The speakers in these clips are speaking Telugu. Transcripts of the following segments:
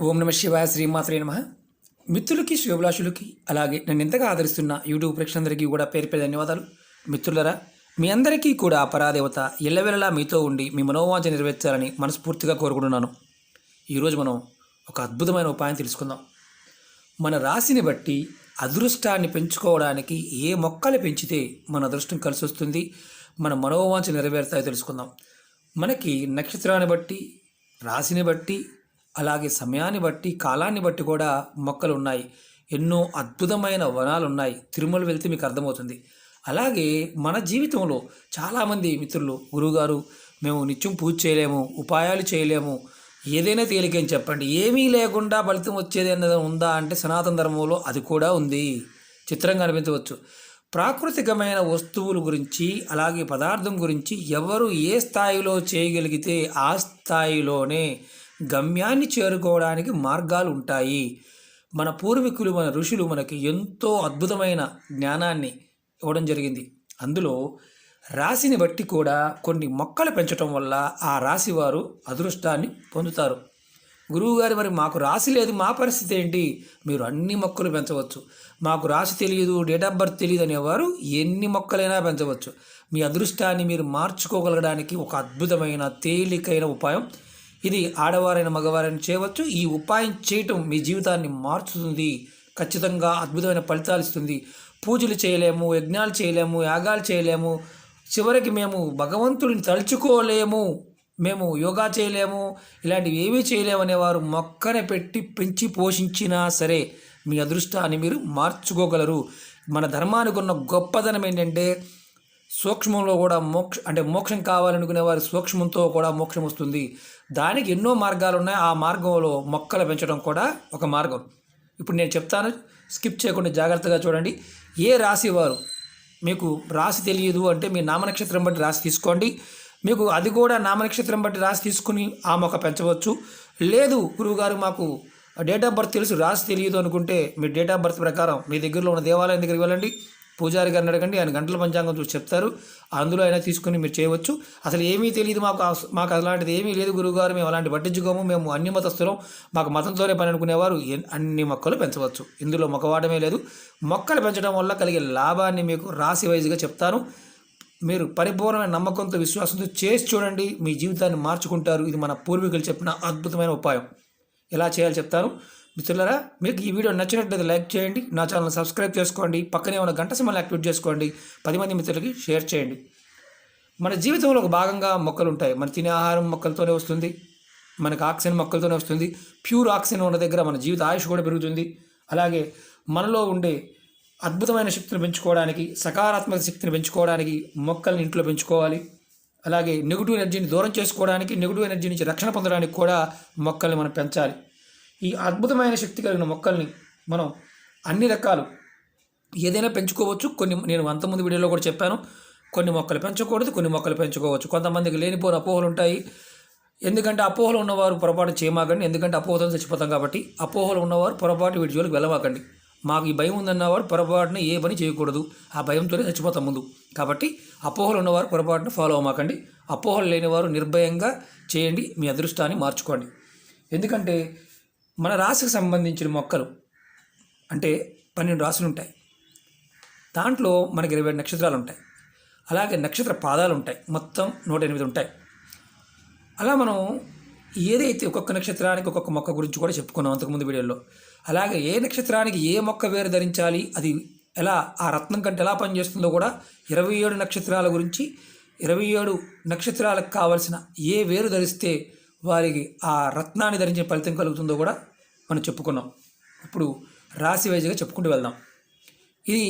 ఓం నమ శివాయ శ్రీమాత్రే నమ. మిత్రులకి శుభలాషులకి అలాగే నన్ను ఎంతగా ఆదరిస్తున్న యూట్యూబ్ ప్రేక్షకులందరికీ కూడా పేరు పేరు ధన్యవాదాలు. మిత్రులరా మీ అందరికీ కూడా ఆ పరాదేవత ఎల్లవెల్లలా మీతో ఉండి మీ మనోవాంఛ నెరవేర్చాలని మనస్ఫూర్తిగా కోరుకుంటున్నాను. ఈరోజు మనం ఒక అద్భుతమైన ఉపాయం తెలుసుకుందాం. మన రాశిని బట్టి అదృష్టాన్ని పెంచుకోవడానికి ఏ మొక్కలు పెంచితే మన అదృష్టం కలిసి వస్తుంది మన మనోవాంఛ నెరవేరుతాయో తెలుసుకుందాం. మనకి నక్షత్రాన్ని బట్టి రాశిని బట్టి అలాగే సమయాన్ని బట్టి కాలాన్ని బట్టి కూడా మొక్కలు ఉన్నాయి ఎన్నో అద్భుతమైన వనాలు ఉన్నాయి తిరుమల వెళ్తే మీకు అర్థమవుతుంది. అలాగే మన జీవితంలో చాలామంది మిత్రులు గురువుగారు మేము నిత్యం పూజ చేయలేము ఉపాయాలు చేయలేము ఏదైనా తేలికని చెప్పండి. ఏమీ లేకుండా ఫలితం వచ్చేది అన్నది ఉందా అంటే సనాతన ధర్మంలో అది కూడా ఉంది. చిత్రంగా అనిపించవచ్చు. ప్రాకృతికమైన వస్తువుల గురించి అలాగే పదార్థం గురించి ఎవరు ఏ స్థాయిలో చేయగలిగితే ఆ స్థాయిలోనే గమ్యాన్ని చేరుకోవడానికి మార్గాలు ఉంటాయి మన పూర్వీకులు మన ఋషులు మనకి ఎంతో అద్భుతమైన జ్ఞానాన్ని ఇవ్వడం జరిగింది. అందులో రాశిని బట్టి కూడా కొన్ని మొక్కలు పెంచడం వల్ల ఆ రాశి వారు అదృష్టాన్ని పొందుతారు. గురువుగారు మరి మాకు రాశి లేదు మా పరిస్థితి ఏంటి? మీరు అన్ని మొక్కలు పెంచవచ్చు. మాకు రాశి తెలియదు డేట్ ఆఫ్ బర్త్ తెలియదు అనేవారు ఎన్ని మొక్కలైనా పెంచవచ్చు. మీ అదృష్టాన్ని మీరు మార్చుకోగలగడానికి ఒక అద్భుతమైన తేలికైన ఉపాయం ఇది ఆడవారైన మగవారైన చేయవచ్చు. ఈ ఉపాయం చేయటం మీ జీవితాన్ని మార్చుతుంది. ఖచ్చితంగా అద్భుతమైన ఫలితాలు ఇస్తుంది. పూజలు చేయలేము యజ్ఞాలు చేయలేము యాగాలు చేయలేము. చివరికి మేము భగవంతుడిని తలుచుకోలేము. మేము యోగా చేయలేము. ఇలాంటివి ఏమీ చేయలేము అనేవారు మొక్కని పెట్టి పెంచి పోషించినా సరే మీ అదృష్టాన్ని మీరు మార్చుకోగలరు. మన ధర్మానికి ఉన్న గొప్పదనం ఏంటంటే సూక్ష్మంలో కూడా మోక్ష అంటే మోక్షం కావాలనుకునే వారి సూక్ష్మంతో కూడా మోక్షం వస్తుంది. దానికి ఎన్నో మార్గాలు ఉన్నాయి ఆ మార్గంలో మొక్కలు పెంచడం కూడా ఒక మార్గం. ఇప్పుడు నేను చెప్తాను. స్కిప్ చేయకుండా జాగ్రత్తగా చూడండి. ఏ రాశి వారు? మీకు రాశి తెలియదు అంటే మీ నామనక్షత్రం బట్టి రాశి తీసుకోండి. మీకు అది కూడా నామనక్షత్రం బట్టి రాశి తీసుకుని ఆ మొక్క పెంచవచ్చు. లేదు గురువుగారు మాకు డేట్ ఆఫ్ బర్త్ తెలుసు. రాశి తెలియదు అనుకుంటే మీ డేట్ ఆఫ్ బర్త్ ప్రకారం మీ దగ్గరలో ఉన్న దేవాలయం దగ్గరికి వెళ్ళండి. పూజారి గారిని అడగండి ఆయన గంటల పంచాంగం చూసి చెప్తారు. అందులో అయినా తీసుకుని మీరు చేయవచ్చు. అసలు ఏమీ తెలియదు మాకు మాకు అలాంటిది ఏమీ లేదు గురువుగారు. మేము అలాంటి పట్టించుకోము. మేము అన్ని మతస్థులం. మాకు మతంతోనే పని అనుకునేవారు. అన్ని మొక్కలు పెంచవచ్చు. ఇందులో మొక్కవాడమే లేదు. మొక్కలు పెంచడం వల్ల కలిగే లాభాన్ని మీకు రాశి వైజ్గా చెప్తాను. మీరు పరిపూర్ణమైన నమ్మకంతో విశ్వాసంతో చేసి చూడండి. మీ జీవితాన్ని మార్చుకుంటారు. ఇది మన పూర్వీకులు చెప్పిన అద్భుతమైన ఉపాయం. ఎలా చేయాలో చెప్తాను. మిత్రులరా మీకు ఈ వీడియో నచ్చినట్లయితే లైక్ చేయండి నా ఛానల్ సబ్స్క్రైబ్ చేసుకోండి పక్కనే ఉన్న గంట సింబల్ యాక్టివేట్ చేసుకోండి పది మంది మిత్రులకి షేర్ చేయండి. మన జీవితంలో ఒక భాగంగా మొక్కలు ఉంటాయి. మన తినే ఆహారం మొక్కలతోనే వస్తుంది మనకు ఆక్సిజన్ మొక్కలతోనే వస్తుంది ప్యూర్ ఆక్సిజన్ ఉన్న దగ్గర మన జీవిత ఆయుష్ కూడా పెరుగుతుంది. అలాగే మనలో ఉండే అద్భుతమైన శక్తిని పెంచుకోవడానికి సకారాత్మక శక్తిని పెంచుకోవడానికి మొక్కల్ని ఇంట్లో పెంచుకోవాలి. అలాగే నెగిటివ్ ఎనర్జీని దూరం చేసుకోవడానికి నెగిటివ్ ఎనర్జీ నుంచి రక్షణ పొందడానికి కూడా మొక్కల్ని మనం పెంచాలి. ఈ అద్భుతమైన శక్తి కలిగిన మొక్కల్ని మనం అన్ని రకాలు ఏదైనా పెంచుకోవచ్చు. కొన్ని నేను అంతకుముందు వీడియోలో కూడా చెప్పాను. కొన్ని మొక్కలు పెంచకూడదు కొన్ని మొక్కలు పెంచుకోవచ్చు. కొంతమందికి లేనిపోని అపోహలు ఉంటాయి. ఎందుకంటే అపోహలు ఉన్నవారు పొరపాటు చేయమాకండి. ఎందుకంటే అపోహతో చచ్చిపోతాం కాబట్టి అపోహలు ఉన్నవారు పొరపాటు వీటి జోలికి వెళ్ళమాకండి. మాకు ఈ భయం ఉందన్నవారు పొరపాటున ఏ పని చేయకూడదు. ఆ భయంతోనే చచ్చిపోతాం ముందు. కాబట్టి అపోహలు ఉన్నవారు పొరపాటున ఫాలో అవ్వమాకండి. అపోహలు లేనివారు నిర్భయంగా చేయండి. మీ అదృష్టాన్ని మార్చుకోండి. ఎందుకంటే మన రాశికి సంబంధించిన మొక్కలు అంటే పన్నెండు రాసులు ఉంటాయి. దాంట్లో మనకి ఇరవై ఏడు నక్షత్రాలు ఉంటాయి. అలాగే నక్షత్ర పాదాలు ఉంటాయి. మొత్తం నూట ఎనిమిది ఉంటాయి. అలా మనం ఏదైతే ఒక్కొక్క నక్షత్రానికి ఒక్కొక్క మొక్క గురించి కూడా చెప్పుకున్నాం అంతకుముందు వీడియోలో. అలాగే ఏ నక్షత్రానికి ఏ మొక్క వేరు ధరించాలి అది ఎలా ఆ రత్నం కంటే ఎలా పనిచేస్తుందో కూడా ఇరవై ఏడు నక్షత్రాల గురించి ఇరవై ఏడు నక్షత్రాలకు కావలసిన ఏ వేరు ధరిస్తే వారికి ఆ రత్నాన్ని ధరించిన ఫలితం కలుగుతుందో కూడా మనం చెప్పుకున్నాం. ఇప్పుడు రాశి వైజ్గా చెప్పుకుంటూ వెళ్దాం. ఇది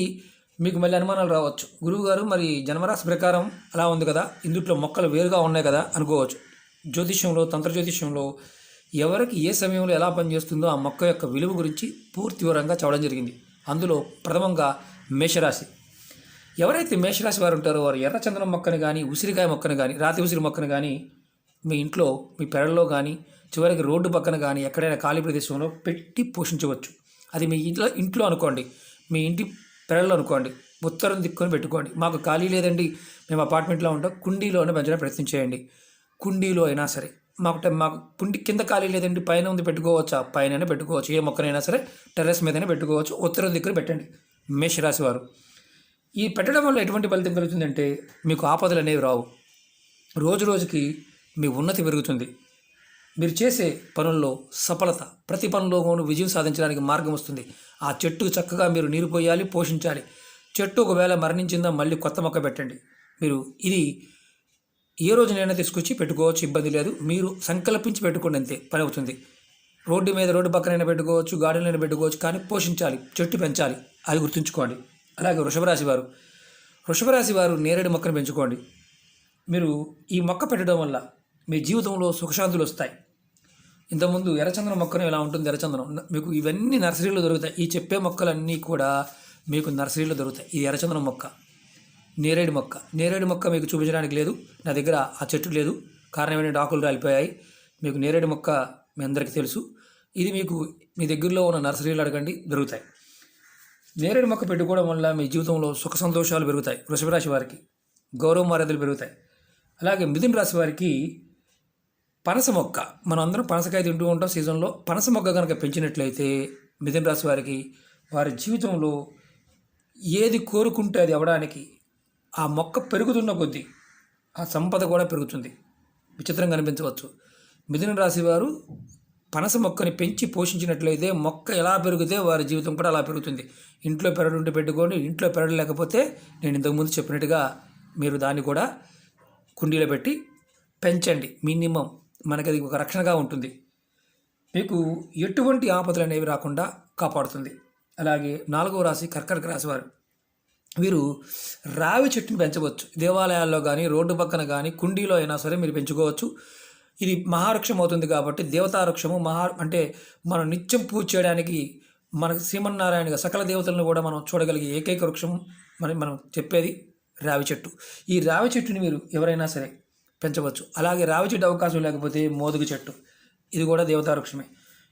మీకు మళ్ళీ అనుమానాలు రావచ్చు. గురువుగారు మరి జన్మరాశి ప్రకారం అలా ఉంది కదా ఇందుట్లో మొక్కలు వేరుగా ఉన్నాయి కదా అనుకోవచ్చు. జ్యోతిష్యంలో తంత్ర జ్యోతిష్యంలో ఎవరికి ఏ సమయంలో ఎలా పనిచేస్తుందో ఆ మొక్క యొక్క విలువ గురించి పూర్తి వివరంగా చెప్పడం జరిగింది. అందులో ప్రథమంగా మేషరాశి. ఎవరైతే మేషరాశి వారు ఉంటారో వారు ఎర్రచందనం మొక్కను కానీ ఉసిరికాయ మొక్కను కానీ రాతి ఉసిరి మొక్కను కానీ మీ ఇంట్లో మీ పెరల్లో కానీ చివరికి రోడ్డు పక్కన కానీ ఎక్కడైనా ఖాళీ ప్రదేశంలో పెట్టి పోషించవచ్చు. అది మీ ఇంట్లో ఇంట్లో అనుకోండి. మీ ఇంటి పెరల్లో అనుకోండి. ఉత్తరం దిక్కుని పెట్టుకోండి. మాకు ఖాళీ లేదండి. మేము అపార్ట్మెంట్లో ఉంటాం. కుండీలోనే పెంచడానికి ప్రయత్నం చేయండి. కుండీలో అయినా సరే. మాకు మాకు పుండి కింద ఖాళీ లేదండి. పైన ఉంది పెట్టుకోవచ్చా? పైన పెట్టుకోవచ్చు. ఏ మొక్కనైనా సరే టెర్రస్ మీదనే పెట్టుకోవచ్చు. ఉత్తరం దిక్కున పెట్టండి. మేషరాశి వారు. ఈ పెట్టడం వల్ల ఎటువంటి ఫలితం కలుగుతుందంటే మీకు ఆపదలు అనేవి రావు. రోజు రోజుకి మీ ఉన్నతి పెరుగుతుంది. మీరు చేసే పనుల్లో సఫలత ప్రతి పనిలోనూ విజయం సాధించడానికి మార్గం వస్తుంది. ఆ చెట్టుకు చక్కగా మీరు నీరు పోయాలి పోషించాలి. చెట్టు ఒకవేళ మరణించిందా మళ్ళీ కొత్త మొక్క పెట్టండి. మీరు ఇది ఏ రోజునైనా తీసుకొచ్చి పెట్టుకోవచ్చు ఇబ్బంది లేదు. మీరు సంకల్పించి పెట్టుకోండి అంతే పని అవుతుంది. రోడ్డు మీద రోడ్డు పక్కనైనా పెట్టుకోవచ్చు గార్డెన్లైనా పెట్టుకోవచ్చు కానీ పోషించాలి చెట్టు పెంచాలి అది గుర్తుంచుకోండి. అలాగే వృషభరాశి వారు వృషభరాశి వారు నేరేడు మొక్కను పెంచుకోండి. మీరు ఈ మొక్క పెట్టడం వల్ల మీ జీవితంలో సుఖశాంతులు వస్తాయి. ఇంతకుముందు ఎర్రచందనం మొక్కను ఎలా ఉంటుంది ఎర్రచందనం? మీకు ఇవన్నీ నర్సరీలో దొరుకుతాయి. ఈ చెప్పే మొక్కలన్నీ కూడా మీకు నర్సరీలో దొరుకుతాయి. ఇది ఎర్రచందనం మొక్క. నేరేడు మొక్క. నేరేడు మొక్క మీకు చూపించడానికి లేదు. నా దగ్గర ఆ చెట్టు లేదు. కారణం ఏంటంటే ఆకులు రాలిపోయాయి. మీకు నేరేడు మొక్క మీ అందరికీ తెలుసు. ఇది మీకు మీ దగ్గరలో ఉన్న నర్సరీలు అడగండి దొరుకుతాయి. నేరేడు మొక్క పెట్టుకోవడం వల్ల మీ జీవితంలో సుఖ సంతోషాలు పెరుగుతాయి. వృషభ రాశి వారికి గౌరవ మర్యాదలు పెరుగుతాయి. అలాగే మిథున రాశి వారికి పనస మొక్క. మనందరం అందరం పనసకాయ తింటూ ఉంటాం సీజన్లో. పనస మొక్క కనుక పెంచినట్లయితే మిథున రాశి వారికి వారి జీవితంలో ఏది కోరుకుంటే అది అవ్వడానికి ఆ మొక్క పెరుగుతున్న కొద్దీ ఆ సంపద కూడా పెరుగుతుంది. విచిత్రంగా అనిపించవచ్చు. మిథున రాశి వారు పనస మొక్కని పెంచి పోషించినట్లయితే మొక్క ఎలా పెరిగితే వారి జీవితం కూడా అలా పెరుగుతుంది. ఇంట్లో పెరడు ఉంటే పెట్టుకొని ఇంట్లో పెరడు లేకపోతే నేను ఇంతకుముందు చెప్పినట్టుగా మీరు దాన్ని కూడా కుండీలో పెట్టి పెంచండి. మినిమం మనకి అది ఒక రక్షణగా ఉంటుంది. మీకు ఎటువంటి ఆపదలు అనేవి రాకుండా కాపాడుతుంది. అలాగే నాలుగవ రాశి కర్కటక రాశి వారు. వీరు రావి చెట్టుని పెంచవచ్చు. దేవాలయాల్లో కానీ రోడ్డు పక్కన కానీ కుండీలో అయినా సరే మీరు పెంచుకోవచ్చు. ఇది మహావృక్షం అవుతుంది కాబట్టి దేవతావృక్షము మహా అంటే మనం నిత్యం పూజ చేయడానికి మన శ్రీమన్నారాయణ సకల దేవతలను కూడా మనం చూడగలిగే ఏకైక వృక్షం మనం మనం చెప్పేది రావి చెట్టు. ఈ రావి చెట్టుని మీరు ఎవరైనా సరే పెంచవచ్చు. అలాగే రావి చెట్టు అవకాశం లేకపోతే మోదుగు చెట్టు. ఇది కూడా దేవతావృక్షమే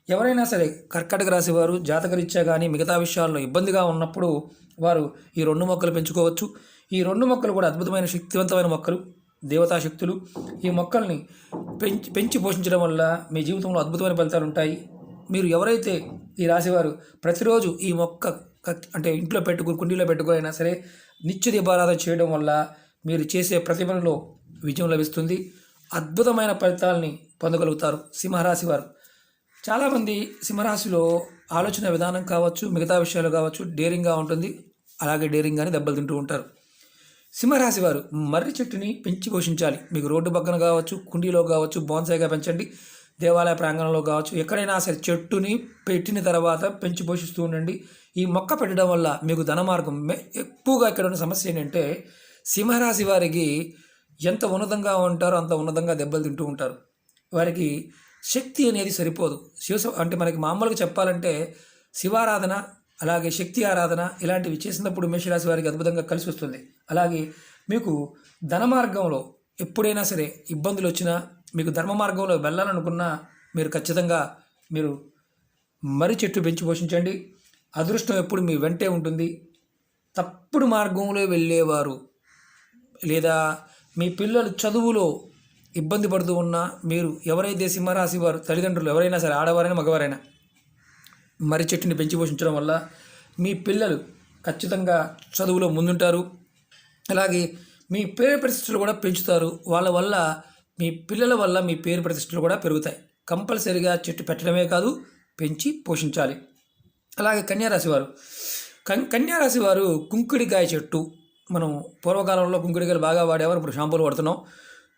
ఎవరైనా సరే కర్కటక రాశి వారు జాతకరీత్యా కానీ మిగతా విషయాల్లో ఇబ్బందిగా ఉన్నప్పుడు వారు ఈ రెండు మొక్కలు పెంచుకోవచ్చు. ఈ రెండు మొక్కలు కూడా అద్భుతమైన శక్తివంతమైన మొక్కలు దేవతా శక్తులు. ఈ మొక్కల్ని పెంచి పెంచి పోషించడం వల్ల మీ జీవితంలో అద్భుతమైన ఫలితాలు ఉంటాయి. మీరు ఎవరైతే ఈ రాశివారు ప్రతిరోజు ఈ మొక్క అంటే ఇంట్లో పెట్టుకుని కుండీలో పెట్టుకుని అయినా సరే నిత్య దీపారాధన చేయడం వల్ల మీరు చేసే ప్రతిభలో విజయం లభిస్తుంది. అద్భుతమైన ఫలితాలని పొందగలుగుతారు సింహరాశి వారు. చాలామంది సింహరాశిలో ఆలోచన విధానం కావచ్చు మిగతా విషయాలు కావచ్చు డేరింగ్గా ఉంటుంది. అలాగే డేరింగ్గానే దెబ్బలు తింటూ ఉంటారు. సింహరాశి వారు మర్రి చెట్టుని పెంచి పోషించాలి. మీకు రోడ్డు పక్కన కావచ్చు కుండీలో కావచ్చు బోన్సాయిగా పెంచండి. దేవాలయ ప్రాంగణంలో కావచ్చు ఎక్కడైనా సరే చెట్టుని పెట్టిన తర్వాత పెంచి పోషిస్తూ ఉండండి. ఈ మొక్క పెట్టడం వల్ల మీకు ధన మార్గం ఎక్కువగా ఇక్కడ ఉన్న సమస్య ఏంటంటే సింహరాశి వారికి ఎంత ఉన్నతంగా ఉంటారో అంత ఉన్నతంగా దెబ్బలు తింటూ ఉంటారు. వారికి శక్తి అనేది సరిపోదు. శివ అంటే మనకి మామూలుగా చెప్పాలంటే శివారాధన అలాగే శక్తి ఆరాధన ఇలాంటివి చేసినప్పుడు మేషరాశి వారికి అద్భుతంగా కలిసి వస్తుంది. అలాగే మీకు ధన మార్గంలో ఎప్పుడైనా సరే ఇబ్బందులు వచ్చినా మీకు ధర్మ మార్గంలో వెళ్ళాలనుకున్నా మీరు ఖచ్చితంగా మీరు మర్రి చెట్టు పెంచి పోషించండి. అదృష్టం ఎప్పుడు మీ వెంటే ఉంటుంది. తప్పుడు మార్గంలో వెళ్ళేవారు లేదా మీ పిల్లలు చదువులో ఇబ్బంది పడుతూ ఉన్నా మీరు ఎవరైతే సింహరాశి వారు తల్లిదండ్రులు ఎవరైనా సరే ఆడవారైనా మగవారైనా మర్రి చెట్టుని పెంచి పోషించడం వల్ల మీ పిల్లలు ఖచ్చితంగా చదువులో ముందుంటారు. అలాగే మీ పేరు ప్రతిష్టలు కూడా పెంచుతారు. వాళ్ళ వల్ల మీ పిల్లల వల్ల మీ పేరు ప్రతిష్టలు కూడా పెరుగుతాయి. కంపల్సరిగా చెట్టు పెట్టడమే కాదు పెంచి పోషించాలి. అలాగే కన్యారాశి వారు. కన్ కన్యారాశి వారు కుంకుడికాయ చెట్టు మనం పూర్వకాలంలో కుంకుడికాయలు బాగా వాడేవారు ఇప్పుడు షాంపూలు వాడుతున్నాం.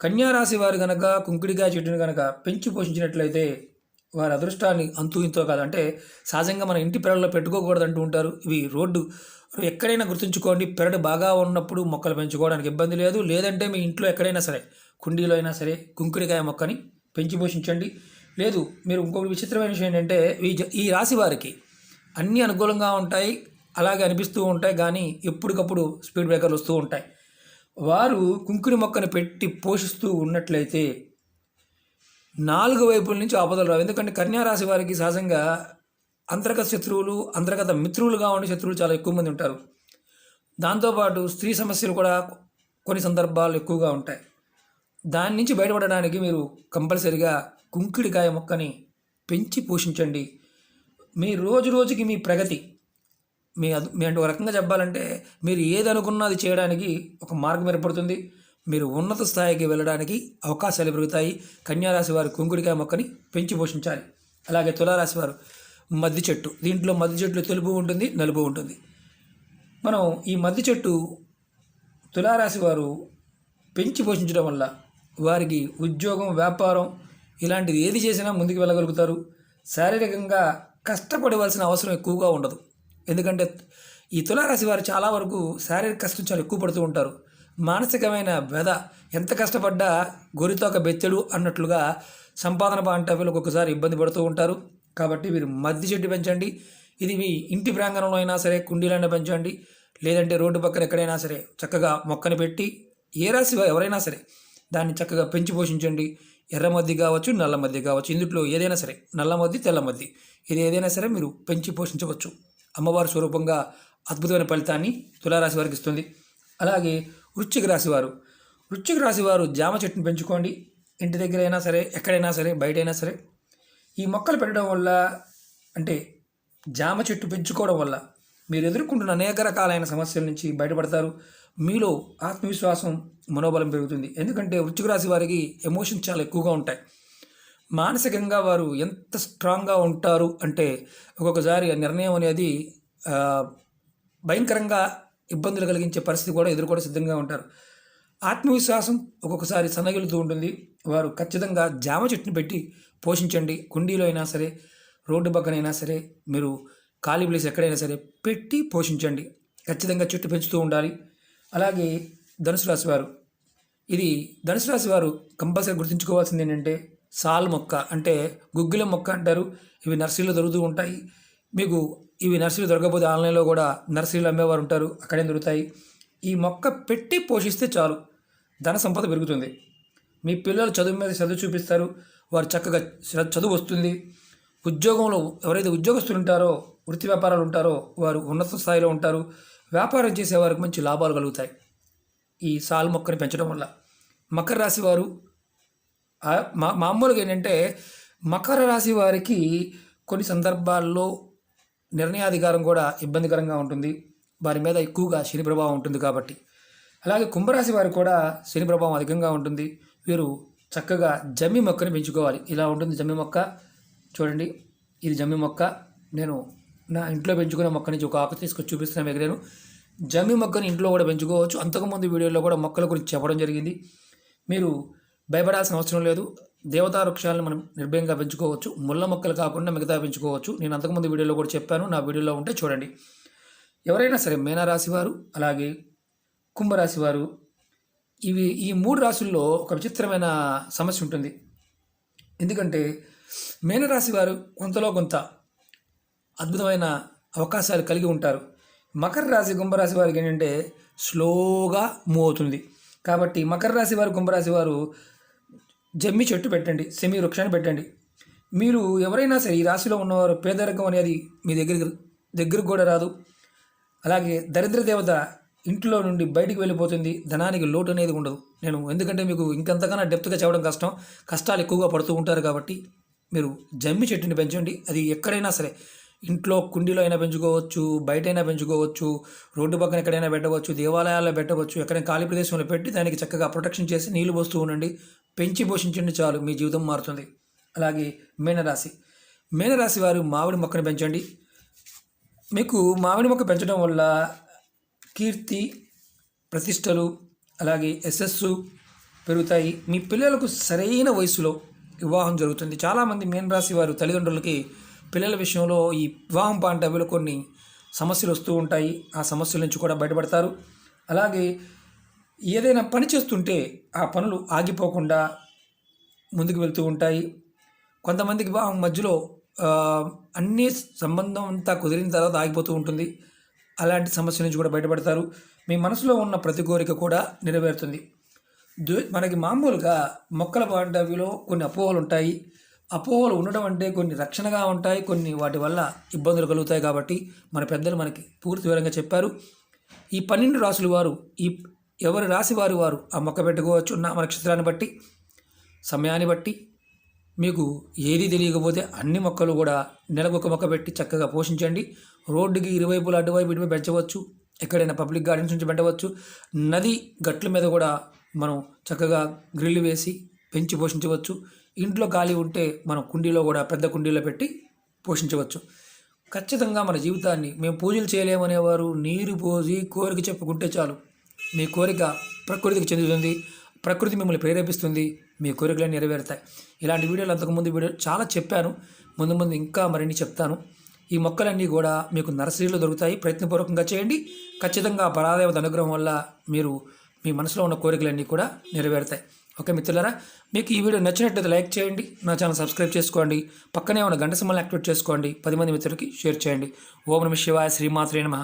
కన్యారాశి వారు కనుక కుంకుడికాయ చెట్టుని కనుక పెంచి పోషించినట్లయితే వారి అదృష్టాన్ని అంతూ ఇంతో కాదు అంటే సహజంగా మన ఇంటి పెరడులో పెట్టుకోకూడదు అంటూ ఉంటారు. ఇవి రోడ్డు ఎక్కడైనా గుర్తుంచుకోండి పెరడు బాగా ఉన్నప్పుడు మొక్కలు పెంచుకోవడానికి ఇబ్బంది లేదు. లేదంటే మీ ఇంట్లో ఎక్కడైనా సరే కుండీలో అయినా సరే కుంకుడికాయ మొక్కని పెంచి పోషించండి. లేదు మీరు ఇంకొకటి విచిత్రమైన విషయం ఏంటంటే ఈ జ- ఈ రాశి వారికి అన్నీ అనుకూలంగా ఉంటాయి. అలాగే అనిపిస్తూ ఉంటాయి కానీ ఎప్పటికప్పుడు స్పీడ్ బ్రేకర్లు వస్తూ ఉంటాయి. వారు కుంకుడి మొక్కను పెట్టి పోషిస్తూ ఉన్నట్లయితే నాలుగు వైపుల నుంచి ఆపదలు రావు. ఎందుకంటే కన్యా రాశి వారికి సహజంగా అంతర్గత శత్రువులు అంతర్గత మిత్రులుగా ఉండే శత్రువులు చాలా ఎక్కువ మంది ఉంటారు. దాంతోపాటు స్త్రీ సమస్యలు కూడా కొన్ని సందర్భాలు ఎక్కువగా ఉంటాయి. దాని నుంచి బయటపడడానికి మీరు కంపల్సరిగా కుంకుడికాయ మొక్కని పెంచి పోషించండి. మీ రోజు రోజుకి మీ ప్రగతి మీ మీ అంటే ఒక రకంగా చెప్పాలంటే మీరు ఏది అనుకున్నది చేయడానికి ఒక మార్గం ఏర్పడుతుంది. మీరు ఉన్నత స్థాయికి వెళ్ళడానికి అవకాశాలు పెరుగుతాయి కన్యారాశి వారు కుంకుడికాయ మొక్కని పెంచి పోషించాలి. అలాగే తులారాశి వారు మద్ది చెట్టు. దీంట్లో మద్ది చెట్లు తెలుపు ఉంటుంది నలుపు ఉంటుంది. మనం ఈ మద్ది చెట్టు తులారాశి వారు పెంచి పోషించడం వల్ల వారికి ఉద్యోగం వ్యాపారం ఇలాంటిది ఏది చేసినా ముందుకు వెళ్ళగలుగుతారు. శారీరకంగా కష్టపడవలసిన అవసరం ఎక్కువగా ఉండదు. ఎందుకంటే ఈ తులారాశి వారు చాలా వరకు శారీరక కష్టం చాలా ఎక్కువ పడుతూ ఉంటారు. మానసికమైన వ్యధ ఎంత కష్టపడ్డా గొరితోక బెత్తెడు అన్నట్లుగా సంపాదన బాంట వీళ్ళకి ఒక్కొక్కసారి ఇబ్బంది పడుతూ ఉంటారు. కాబట్టి మీరు మద్ది చెట్టు పెంచండి. ఇది మీ ఇంటి ప్రాంగణంలో అయినా సరే కుండీలైనా పెంచండి. లేదంటే రోడ్డు పక్కన ఎక్కడైనా సరే చక్కగా మొక్కను పెట్టి ఏ రాశి ఎవరైనా సరే దాన్ని చక్కగా పెంచి పోషించండి. ఎర్ర మద్ది కావచ్చు నల్ల మద్ది కావచ్చు. ఇందులో ఏదైనా సరే నల్ల మద్ది తెల్ల మద్ది. ఇది ఏదైనా సరే మీరు పెంచి పోషించవచ్చు. అమ్మవారి స్వరూపంగా అద్భుతమైన ఫలితాన్ని తులారాశి వారికి ఇస్తుంది. అలాగే వృశ్చిక రాశి వారు. వృశ్చిక రాశి వారు జామ చెట్టును పెంచుకోండి. ఇంటి దగ్గర అయినా సరే ఎక్కడైనా సరే బయటైనా సరే. ఈ మొక్కలు పెట్టడం వల్ల అంటే జామ చెట్టు పెంచుకోవడం వల్ల మీరు ఎదుర్కొంటున్న అనేక రకాలైన సమస్యల నుంచి బయటపడతారు. మీలో ఆత్మవిశ్వాసం మనోబలం పెరుగుతుంది. ఎందుకంటే వృశ్చిక రాశి వారికి ఎమోషన్స్ చాలా ఎక్కువగా ఉంటాయి. మానసికంగా వారు ఎంత స్ట్రాంగ్గా ఉంటారు అంటే ఒక్కొక్కసారి ఆ నిర్ణయం అనేది భయంకరంగా ఇబ్బందులు కలిగించే పరిస్థితి కూడా ఎదుర్కోవడం సిద్ధంగా ఉంటారు. ఆత్మవిశ్వాసం ఒక్కొక్కసారి సన్నగిలుతూ ఉంటుంది. వారు ఖచ్చితంగా జామ చెట్టుని పెట్టి పోషించండి. కుండీలో అయినా సరే రోడ్డు పక్కనైనా సరే మీరు ఖాళీ ప్లేస్ ఎక్కడైనా సరే పెట్టి పోషించండి. ఖచ్చితంగా చెట్టు పెంచుతూ ఉండాలి. అలాగే ధనుసు రాశి వారు ఇది ధనుసు రాశి వారు కంపల్సరీ గుర్తుంచుకోవాల్సింది ఏంటంటే సాల్ మొక్క అంటే గుగ్గిల మొక్క అంటారు. ఇవి నర్సరీలో దొరుకుతూ ఉంటాయి. మీకు ఇవి నర్సరీలు దొరకకపోతే ఆన్లైన్లో కూడా నర్సరీలో అమ్మేవారు ఉంటారు. అక్కడే దొరుకుతాయి. ఈ మొక్క పెట్టి పోషిస్తే చాలు. ధన సంపద పెరుగుతుంది. మీ పిల్లలు చదువు మీద శ్రద్ధ చూపిస్తారు. వారు చక్కగా చదువు వస్తుంది. ఉద్యోగంలో ఎవరైతే ఉద్యోగస్తులు ఉంటారో వృత్తి వ్యాపారాలు ఉంటారో వారు ఉన్నత స్థాయిలో ఉంటారు. వ్యాపారం చేసే వారికి మంచి లాభాలు కలుగుతాయి. ఈ సాల్ మొక్కని పెంచడం వల్ల. మకర రాశి వారు మా మామూలుగా ఏంటంటే మకర రాశి వారికి కొన్ని సందర్భాల్లో నిర్ణయాధికారం కూడా ఇబ్బందికరంగా ఉంటుంది. వారి మీద ఎక్కువగా శని ప్రభావం ఉంటుంది కాబట్టి. అలాగే కుంభరాశి వారికి కూడా శని ప్రభావం అధికంగా ఉంటుంది. వీరు చక్కగా జమ్మి మొక్కని పెంచుకోవాలి. ఇలా ఉంటుంది జమ్మి మొక్క. చూడండి ఇది జమ్మి మొక్క. నేను నా ఇంట్లో పెంచుకునే మొక్క నుంచి ఒక ఆకు తీసుకొచ్చి చూపిస్తున్నాను మీకు జమ్మి మొక్కని ఇంట్లో కూడా పెంచుకోవచ్చు. అంతకుముందు వీడియోలో కూడా మొక్కల గురించి చెప్పడం జరిగింది. మీరు భయపడాల్సిన అవసరం లేదు. దేవతా వృక్షాలను మనం నిర్భయంగా పెంచుకోవచ్చు. ముళ్ళ మొక్కలు కాకుండా మిగతా పెంచుకోవచ్చు. నేను అంతకుముందు వీడియోలో కూడా చెప్పాను. నా వీడియోలో ఉంటే చూడండి. ఎవరైనా సరే మీనరాశి వారు అలాగే కుంభరాశి వారు ఇవి ఈ మూడు రాశుల్లో ఒక విచిత్రమైన సమస్య ఉంటుంది. ఎందుకంటే మీనరాశి వారు కొంతలో కొంత అద్భుతమైన అవకాశాలు కలిగి ఉంటారు. మకర రాశి కుంభరాశి వారికి ఏంటంటే స్లోగా మూవ్ అవుతుంది. కాబట్టి మకర రాశి వారు కుంభరాశి వారు జమ్మి చెట్టు పెట్టండి సెమీ వృక్షాన్ని పెట్టండి. మీరు ఎవరైనా సరే ఈ రాశిలో ఉన్నవారు పేదరికం అనేది మీ దగ్గర దగ్గరకు కూడా రాదు. అలాగే దరిద్ర దేవత ఇంట్లో నుండి బయటికి వెళ్ళిపోతుంది ధనానికి లోటు అనేది ఉండదు. నేను ఎందుకంటే మీకు ఇంకంతకన్నా డెప్త్గా చెప్పడం కష్టం కష్టాలు ఎక్కువగా పడుతూ ఉంటారు కాబట్టి మీరు జమ్మి చెట్టుని పెంచండి. అది ఎక్కడైనా సరే ఇంట్లో కుండీలో అయినా పెంచుకోవచ్చు బయటైనా పెంచుకోవచ్చు రోడ్డు పక్కన ఎక్కడైనా పెట్టవచ్చు దేవాలయాల్లో పెట్టవచ్చు ఎక్కడైనా ఖాళీ ప్రదేశంలో పెట్టి దానికి చక్కగా ప్రొటెక్షన్ చేసి నీళ్ళు పోస్తూ ఉండండి. పెంచి పోషించండి చాలు మీ జీవితం మారుతుంది. అలాగే మీనరాశి. మీనరాశి వారు మామిడి మొక్కను పెంచండి. మీకు మామిడి మొక్క పెంచడం వల్ల కీర్తి ప్రతిష్టలు అలాగే యశస్సు పెరుగుతాయి. మీ పిల్లలకు సరైన వయసులో వివాహం జరుగుతుంది. చాలామంది మీనరాశి వారు తల్లిదండ్రులకి పిల్లల విషయంలో ఈ వివాహం పాంటవిలో కొన్ని సమస్యలు వస్తూ ఉంటాయి. ఆ సమస్యల నుంచి కూడా బయటపడతారు. అలాగే ఏదైనా పని చేస్తుంటే ఆ పనులు ఆగిపోకుండా ముందుకు వెళ్తూ ఉంటాయి. కొంతమందికి వివాహం మధ్యలో అన్ని సంబంధం అంతా కుదిరిన తర్వాత ఆగిపోతూ ఉంటుంది. అలాంటి సమస్య నుంచి కూడా బయటపడతారు. మీ మనసులో ఉన్న ప్రతి కోరిక కూడా నెరవేరుతుంది. మనకి మామూలుగా మొక్కల పాండవిలో కొన్ని అపోహలు ఉంటాయి. అపోహలు ఉండడం అంటే కొన్ని రక్షణగా ఉంటాయి కొన్ని వాటి వల్ల ఇబ్బందులు కలుగుతాయి కాబట్టి మన పెద్దలు మనకి పూర్తి వివరంగా చెప్పారు. ఈ పన్నెండు రాసుల వారు ఈ ఎవరి రాశి వారు వారు ఆ మొక్క పెట్టుకోవచ్చు నామ నక్షత్రాన్ని బట్టి సమయాన్ని బట్టి మీకు ఏది తెలియకపోతే అన్ని మొక్కలు కూడా నెలకు ఒక మొక్క పెట్టి చక్కగా పోషించండి. రోడ్డుకి ఇరువైపులు అటువైపు ఇటువైపు పెంచవచ్చు ఎక్కడైనా పబ్లిక్ గార్డెన్స్ నుంచి పెట్టవచ్చు. నది గట్ల మీద కూడా మనం చక్కగా గ్రిల్ వేసి పెంచి పోషించవచ్చు. ఇంట్లో గాలి ఉంటే మనం కుండీలో కూడా పెద్ద కుండీలో పెట్టి పోషించవచ్చు. ఖచ్చితంగా మన జీవితాన్ని మేము పూజలు చేయలేమనేవారు నీరు పోసి కోరిక చెప్పుకుంటే చాలు. మీ కోరిక ప్రకృతికి చెందుతుంది ప్రకృతి మిమ్మల్ని ప్రేరేపిస్తుంది మీ కోరికలు నెరవేరుతాయి. ఇలాంటి వీడియోలు అంతకుముందు వీడియో చాలా చెప్పాను ముందు ముందు ఇంకా మరిన్ని చెప్తాను. ఈ మొక్కలన్నీ కూడా మీకు నర్సరీలో దొరుకుతాయి ప్రయత్నపూర్వకంగా చేయండి. ఖచ్చితంగా పరాదేవత అనుగ్రహం వల్ల మీరు మీ మనసులో ఉన్న కోరికలన్నీ కూడా నెరవేరుతాయి. ఓకే మిత్రులారా మీకు ఈ వీడియో నచ్చినట్లయితే లైక్ చేయండి నా ఛానల్ సబ్స్క్రైబ్ చేసుకోండి పక్కనే ఉన్న గంట సింబల్ని యాక్టివేట్ చేసుకోండి పది మంది మిత్రులకి షేర్ చేయండి. ఓం నమ శివాయ శ్రీమాత్రే నమ.